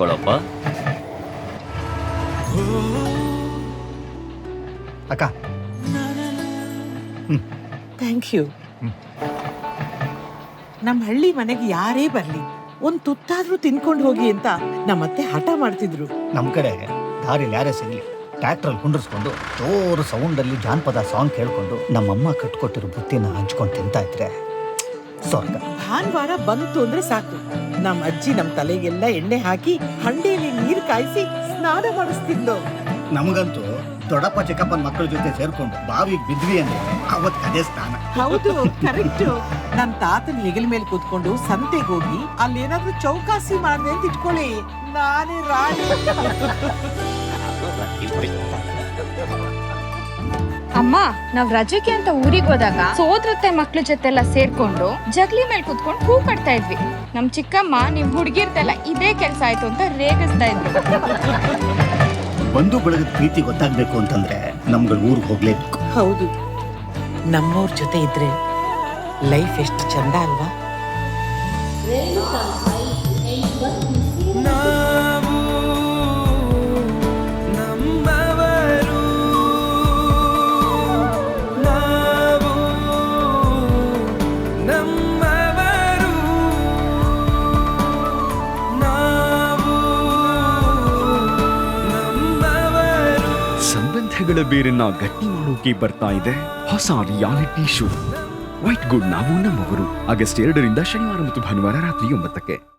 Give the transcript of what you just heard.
ತಗೊಳಪ್ಪ. ಅಕ್ಕ. Thank you ನಮ್ಮ ಹಳ್ಳಿ ಮನೆಗೆ ಯಾರೇ ಬರಲಿ ಒಂದ್ ತುತ್ತಾದ್ರೂ ತಿನ್ಕೊಂಡು ಹೋಗಿ ಅಂತ ನಮ್ಮತ್ತೆ ಹಠ ಮಾಡ್ತಿದ್ರು. ನಮ್ಮ ಕಡೆ ದಾರಿಲಿ ಯಾರೇ ಸಿಗ್ಲಿ ಟ್ರ್ಯಾಕ್ಟ್ರಲ್ಲಿ ಕುಂಡ್ರಿಸ್ಕೊಂಡು ಜೋರು ಸೌಂಡಲ್ಲಿ ಜಾನಪದ ಸಾಂಗ್ ಕೇಳ್ಕೊಂಡು ನಮ್ಮಮ್ಮ ಕಟ್ಕೊಟ್ಟಿರೋ ಬುತ್ತಿನ ಹಂಚ್ಕೊಂಡು ತಿಂತಾ ಇದ್ರೆ ಸ್ವರ್ಗ ಭಾನುವಾರ ಬಂತು ಅಂದ್ರೆ ಸಾಕು. ನಮ್ಮ ಅಜ್ಜಿ ನಮ್ಮ ತಲೆಗೆಲ್ಲ ಎಣ್ಣೆ ಹಾಕಿ ಹಂಡೆಯಲ್ಲಿ ನೀರು ಕಾಯಿಸಿ ಸ್ನಾನ ಮಾಡಿಸ್ತಿದ್ಲು. ನಮಗಂತೂ ದೊಡ್ಡಪ್ಪ ಚಿಕ್ಕಪ್ಪನ ಮಕ್ಕಳ ಜೊತೆ ಸೇರ್ಕೊಂಡು ಬಾವಿಗೆ ಬಿದ್ವಿ ಅಂದ್ರೆ ಅವತ್ ಅದೇ ಸ್ನಾನ. ಹೌದು ಕರೆಕ್ಟ್. ನನ್ ತಾತನ ಹೆಗಲ ಮೇಲೆ ಕೂತ್ಕೊಂಡು ಸಂತೆಗೆ ಹೋಗಿ ಅಲ್ಲಿ ಏನಾದ್ರೂ ಚೌಕಾಸಿ ಮಾಡಿದೆ ಅಂತ ಇಟ್ಕೊಳ್ಳಿ. ನಾನೇ ರಾಣಿ. ಅಮ್ಮ ನಾವ್ ರಜಕ್ಕೆ ಅಂತ ಊರಿಗೆ ಹೋದಾಗ ಸೋದ್ರತ್ತೆ ಮಕ್ಳ ಜೊತೆ ಎಲ್ಲ ಸೇರ್ಕೊಂಡು ಜಗ್ಲಿ ಮೇಲೆ ಕುತ್ಕೊಂಡು ಹೂ ಕಟ್ತಾ ಇದ್ವಿ. ನಮ್ ಚಿಕ್ಕಮ್ಮ ನಿಮ್ ಹುಡ್ಗಿರ್ದೆಲ್ಲ ಇದೇ ಕೆಲ್ಸ ಆಯ್ತು ಅಂತ ರೇಗಿಸ್ತಾ ಇದ್ರು ಬಂಧು ಬಳಗದ ಪ್ರೀತಿ ಗೊತ್ತಾಗ್ಬೇಕು ಅಂತಂದ್ರೆ ನಮ್ಗಳು ಊರಿಗೆ ಹೋಗ್ಲೇಬೇಕು. ಹೌದು. ನಮ್ಮವ್ರ ಜೊತೆ ಇದ್ರೆ ಲೈಫ್ ಎಷ್ಟು ಚಂದ ಅಲ್ವಾ? ಸಂಬಂಧಗಳ ಬೇರನ್ನ ಗಟ್ಟಿ ಮಾಡೋಕೆ ಬರ್ತಾ ಇದೆ ಹೊಸ ರಿಯಾಲಿಟಿ ಶೋ ವೈಟ್ ಗುಡ್ ನಾವು ನಮ್ಮವರು ಆಗಸ್ಟ್ ಎರಡರಿಂದ ಶನಿವಾರ ಮತ್ತು ಭಾನುವಾರ ರಾತ್ರಿ ಒಂಬತ್ತಕ್ಕೆ.